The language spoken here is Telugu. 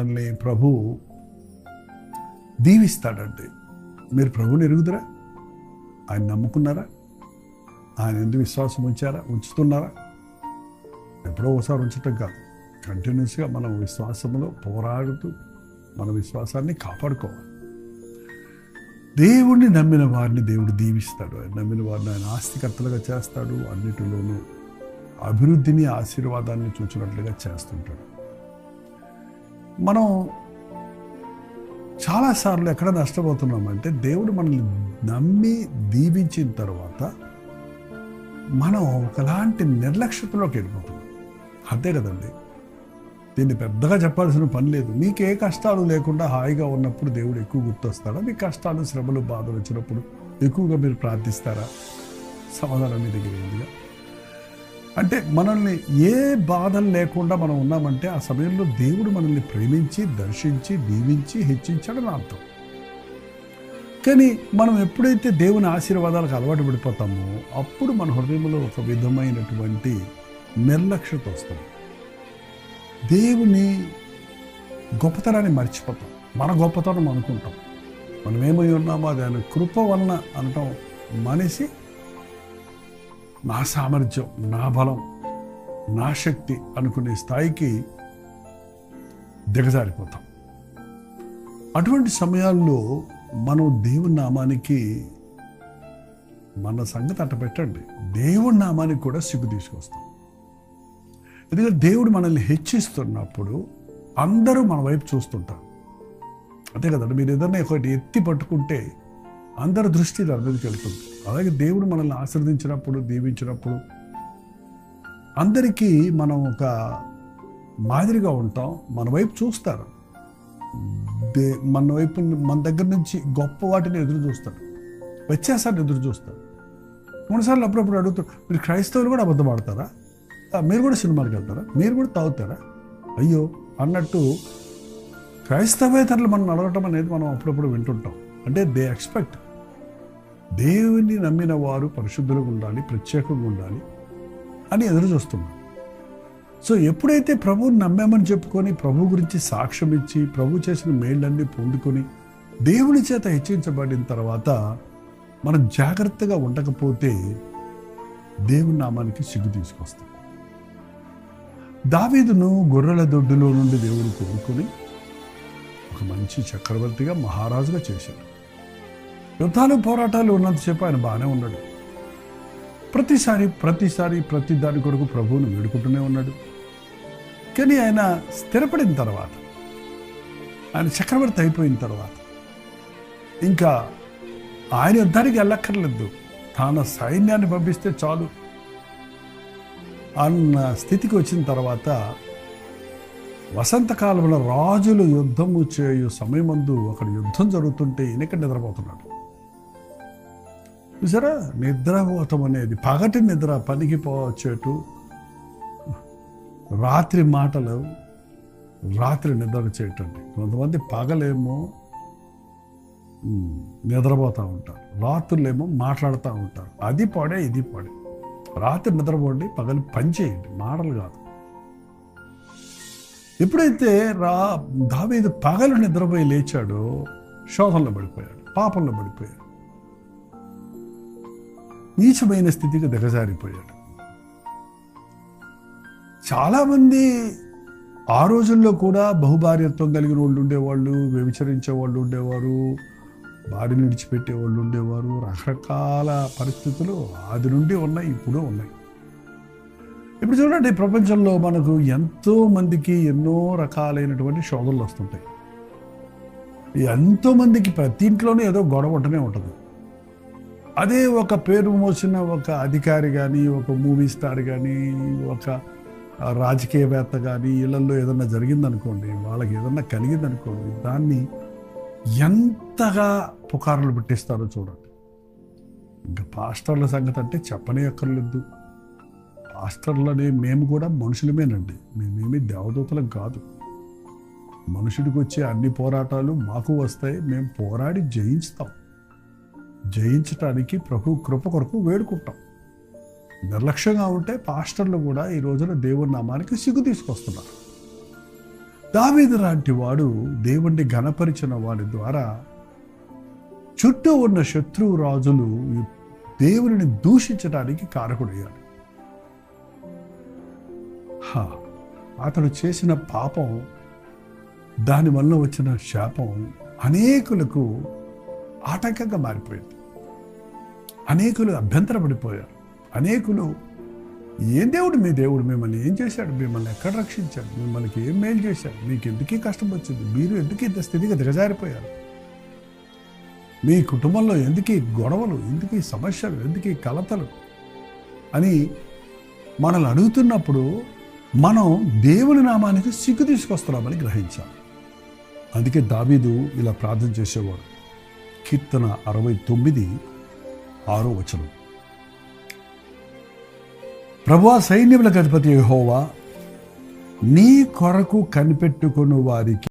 మనల్ని ప్రభు దీవిస్తాడండి మీరు ప్రభుని ఎరుగుదరా? ఆయన నమ్ముకున్నారా? ఆయన ఎందుకు విశ్వాసం ఉంచారా? ఉంచుతున్నారా? ఎప్పుడో ఒకసారి ఉంచటం కాదు. కంటిన్యూస్గా మనం విశ్వాసంలో పోరాడుతూ మన విశ్వాసాన్ని కాపాడుకోవాలి. దేవుణ్ణి నమ్మిన వారిని దేవుడు దీవిస్తాడు. ఆయన నమ్మిన వారిని ఆయన ఆస్తికర్తలుగా చేస్తాడు. అన్నిటిలోనూ అభివృద్ధిని ఆశీర్వాదాన్ని చూచినట్లుగా చేస్తుంటాడు. మనం చాలాసార్లు ఎక్కడ నష్టపోతున్నామంటే దేవుడు మనల్ని నమ్మి దీవించిన తర్వాత మనం ఒకలాంటి నిర్లక్ష్యతలోకి వెళ్ళిపోతున్నాం. అంతే కదండి. దీన్ని పెద్దగా చెప్పాల్సిన పని లేదు. మీకు ఏ కష్టాలు లేకుండా హాయిగా ఉన్నప్పుడు దేవుడు ఎక్కువ గుర్తొస్తాడా? మీ కష్టాలు శ్రమలు బాధలు వచ్చినప్పుడు ఎక్కువగా మీరు ప్రార్థిస్తారా? సమాధానం మీ దగ్గర ఉందిగా. అంటే మనల్ని ఏ బాధలు లేకుండా మనం ఉన్నామంటే ఆ సమయంలో దేవుడు మనల్ని ప్రేమించి దర్శించి దీవించి హెచ్చించాడని అర్థం. కానీ మనం ఎప్పుడైతే దేవుని ఆశీర్వాదాలకు అలవాటు పడిపోతామో అప్పుడు మన హృదయంలో ఒక విధమైనటువంటి నిర్లక్ష్యత వస్తుంది. దేవుని గొప్పతనాన్ని మర్చిపోతాం. మన గొప్పతనం అనుకుంటాం. మనం ఏమై ఉన్నామో దాని కృప వలన అనటం మనిషి నా సామర్థ్యం నా బలం నా శక్తి అనుకునే స్థాయికి దిగజారిపోతాం. అటువంటి సమయాల్లో మనం దేవుని నామానికి మన సంగతి అట్ట పెట్టండి దేవుడి నామానికి కూడా సిగ్గు తీసుకొస్తాం. ఎందుకంటే దేవుడు మనల్ని హెచ్చిస్తున్నప్పుడు అందరూ మన వైపు చూస్తుంటారు. అంతే కదండి మీరు ఏదైనా ఒకటి ఎత్తి పట్టుకుంటే అందరి దృష్టి దాని మీదకి వెళ్తుంది అలాగే దేవుడు మనల్ని ఆశీర్వదించినప్పుడు దీవించినప్పుడు అందరికీ మనం ఒక మాదిరిగా ఉంటాం. మన వైపు చూస్తారు. దే మన వైపు మన దగ్గర నుంచి గొప్ప వాటిని ఎదురు చూస్తారు. వచ్చేసారి ఎదురు చూస్తారు. కొన్నిసార్లు అప్పుడప్పుడు అడుగుతారు మీరు క్రైస్తవులు కూడా అబద్ధం ఆడతారా? మీరు కూడా సినిమాలకు వెళ్తారా? మీరు కూడా తాగుతారా? అయ్యో! అన్నట్టు క్రైస్తవేతరులు మనం అడగటం అనేది మనం అప్పుడప్పుడు వింటుంటాం. అంటే దే ఎక్స్పెక్ట్ దేవుని నమ్మిన వారు పరిశుద్ధులుగా ఉండాలి ప్రత్యేకంగా ఉండాలి అని ఎదురు చూస్తున్నాం. సో ఎప్పుడైతే ప్రభువుని నమ్మామని చెప్పుకొని ప్రభు గురించి సాక్ష్యం ఇచ్చి ప్రభు చేసిన మేళ్ళన్నీ పొందుకొని దేవుని చేత హెచ్చించబడిన తర్వాత మనం జాగ్రత్తగా ఉండకపోతే దేవుని నామానికి సిగ్గు తీసుకొస్తాం. దావీదును గొర్రెల దొడ్డులో నుండి దేవుడు కోరుకొని ఒక మంచి చక్రవర్తిగా మహారాజుగా చేశాడు. యుద్ధాలు పోరాటాలు ఉన్నంతసేపు ఆయన బాగానే ఉన్నాడు. ప్రతిసారి ప్రతిసారి ప్రతి దాని కొరకు ప్రభువుని వేడుకుంటూనే ఉన్నాడు. కానీ ఆయన స్థిరపడిన తర్వాత ఆయన చక్రవర్తి అయిపోయిన తర్వాత ఇంకా ఆయన యుద్ధానికి వెళ్ళక్కర్లేదు. తన సైన్యాన్ని పంపిస్తే చాలు. అన్న స్థితికి వచ్చిన తర్వాత వసంతకాలంలో రాజులు యుద్ధము చేయు సమయమందు అక్కడ యుద్ధం జరుగుతుంటే ఈయనక నిద్రపోతున్నాడు? చూసారా? నిద్రపోతం అనేది పగటి నిద్ర పనికి పోవచ్చేటు రాత్రి మాటలు రాత్రి నిద్ర చేయటండి. కొంతమంది పగలేమో నిద్రపోతూ ఉంటారు. రాత్రులేమో మాట్లాడుతూ ఉంటారు. అది పడే ఇది పడే. రాత్రి నిద్రపోండి పగలు పని చేయండి. మాటలు కాదు. ఎప్పుడైతే రా దావీదు పగలు నిద్రపోయి లేచాడో శోధనలో పడిపోయాడు పాపంలో పడిపోయాడు. నీచమైన స్థితికి దిగజారిపోయాడు. చాలామంది ఆ రోజుల్లో కూడా బహుభార్యత్వం కలిగిన వాళ్ళు ఉండేవాళ్ళు వ్యభిచరించే వాళ్ళు ఉండేవారు భార్యను విడిచిపెట్టే వాళ్ళు ఉండేవారు రకరకాల పరిస్థితులు ఆది నుండి ఉన్నాయి ఇప్పుడు ఉన్నాయి. ఇప్పుడు చూడండి ప్రపంచంలో మనకు ఎంతో మందికి ఎన్నో రకాలైనటువంటి శోధనలు వస్తుంటాయి. ఎంతోమందికి ఎంతో మందికి ప్రతి ఇంట్లోనే ఏదో గొడవ ఉంటూనే ఉంటుంది. అదే ఒక పేరు మోసిన ఒక అధికారి కానీ ఒక మూవీ స్టార్ కానీ ఒక రాజకీయవేత్త కానీ ఇళ్ళలో ఏదన్నా జరిగిందనుకోండి వాళ్ళకి ఏదన్నా కలిగిందనుకోండి దాన్ని ఎంతగా పుకార్లు పెట్టిస్తారో చూడండి. ఇంకా పాస్టర్ల సంగతి అంటే చెప్పనే అక్కర్లేదు పాస్టర్లని మేము కూడా మనుషులమేనండి. మేమేమి దేవదూతలం కాదు. మనుషుడికి వచ్చే అన్ని పోరాటాలు మాకు వస్తాయి మేము పోరాడి జయించుతాం. జయించటానికి ప్రభు కృప కొరకు వేడుకుంటాం. నిర్లక్ష్యంగా ఉంటే పాస్టర్లు కూడా ఈ రోజున దేవుని నామానికి సిగ్గు తీసుకొస్తున్నారు. దావీదు లాంటి వాడు దేవుణ్ణి ఘనపరిచిన వాడి ద్వారా చుట్టూ ఉన్న శత్రువు రాజులు దేవుని దూషించడానికి కారకుడయ్యాడు. అతడు చేసిన పాపం దానివల్ల వచ్చిన శాపం అనేకులకు ఆటంకంగా మారిపోయింది. అనేకులు అభ్యంతరపడిపోయారు. అనేకులు ఏం దేవుడు? మీ దేవుడు మిమ్మల్ని ఏం చేశాడు? మిమ్మల్ని ఎక్కడ రక్షించాడు? మిమ్మల్ని ఏం మేలు చేశాడు? మీకు ఎందుకీ కష్టం వచ్చింది? మీరు ఎందుకు ఇంత స్థితికి దిగజారిపోయారు? మీ కుటుంబంలో ఎందుకు గొడవలు? ఎందుకు సమస్యలు? ఎందుకు కలతలు? అని మనల్ని అడుగుతున్నప్పుడు మనం దేవుని నామానికి సిగ్గు తీసుకొస్తున్నామని గ్రహించాం అందుకే దావీదు ఇలా ప్రార్థన చేసేవాడు. కీర్తన అరవై తొమ్మిది ఆరో వచనం. ప్రభువా సైన్యములకు అధిపతి యెహోవా నీ కొరకు కనిపెట్టుకున్న వారికి